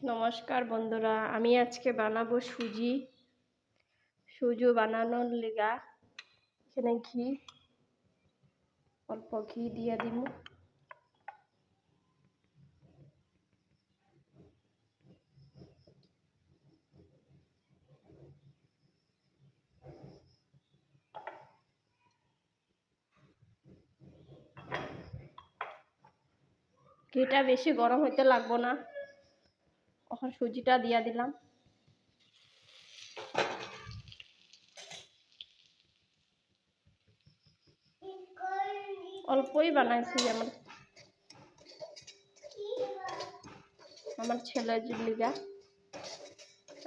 নমস্কার বন্ধুরা, আমি আজকে বানাবো সুজি। সুজি বানানোর লেগা। এখানে ঘি, অল্প ঘি দিয়ে দিব। ঘিটা বেশি গরম হইতে লাগবো না। এখন সুজিটা দিয়া দিলাম। অল্পই বানাইছি আমার আমার ছেলের লিগা।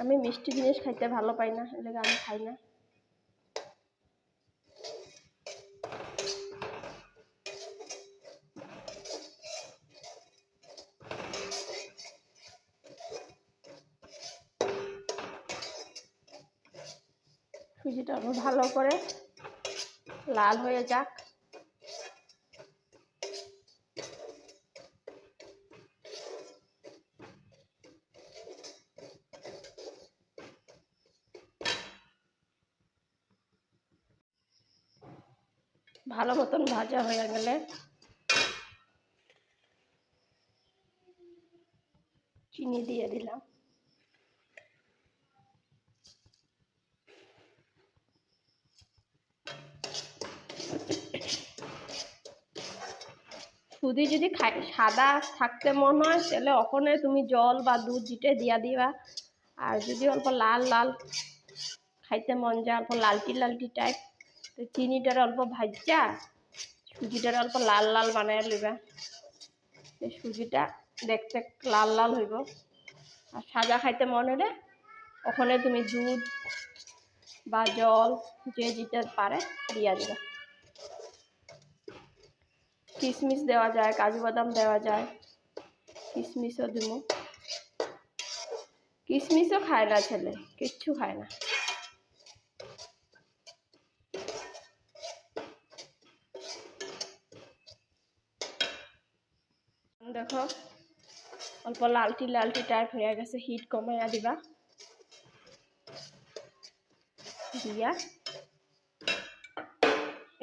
আমি মিষ্টি জিনিস খাইতে ভালো পাই না এলাকা আমি খাই না। সুজিটা ভালো করে লাল হয়ে যাক। ভালো মতন ভাজা হয়ে গেলে চিনি দিয়ে দিলাম। সুদি যদি সাদা থাকতে মন হয়, তাহলে ওখানে তুমি জল বা দুধ জিটে দিয়া দিবা। আর যদি অল্প লাল লাল খাইতে মন যায়, অল্প লালটি লালটি টাইপ তো চিনিটার অল্প ভাজা, সুজিটার অল্প লাল লাল বানাই লইবা। সুজিটা দেখতে লাল লাল হইব। আর সাদা খাইতে মন হলে ওখানে তুমি দুধ বা জল যে যেটা পারে দিয়া দিবা। কিশমিশ দেওয়া যায়, কাজু বাদাম দেওয়া যায়। কিশমিশও দিব। কিশমিশও খায় না ছেলে, কিচ্ছু খায় না। দেখো, অল্প লালটি লালটি টাইপ হয়ে গেছে হিট কমাইয়া দিবা। দিয়া।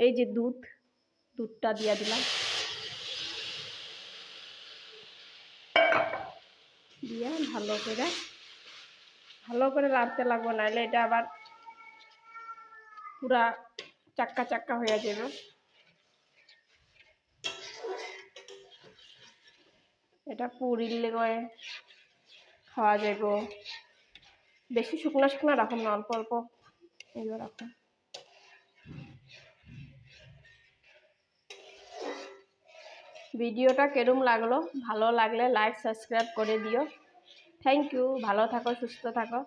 এই যে দুধ, দুধটা দিয়া দিলাম। দিয়া ভালো করে ভালো করে রাখতে লাগবো, নাহলে এটা আবার পুরা চাক্কা চাক্কা হয়ে যাবে। এটা পুরির লেগে খাওয়া যাব বেশি শুকনো শুকনো রাখুন না, অল্প অল্প। এগুলো রাখুন। ভিডিওটা কেরম লাগল? ভালো লাগলে লাইক সাবস্ক্রাইব করে দিও। থ্যাংক ইউ ভালো থাকো, সুস্থ থাকো।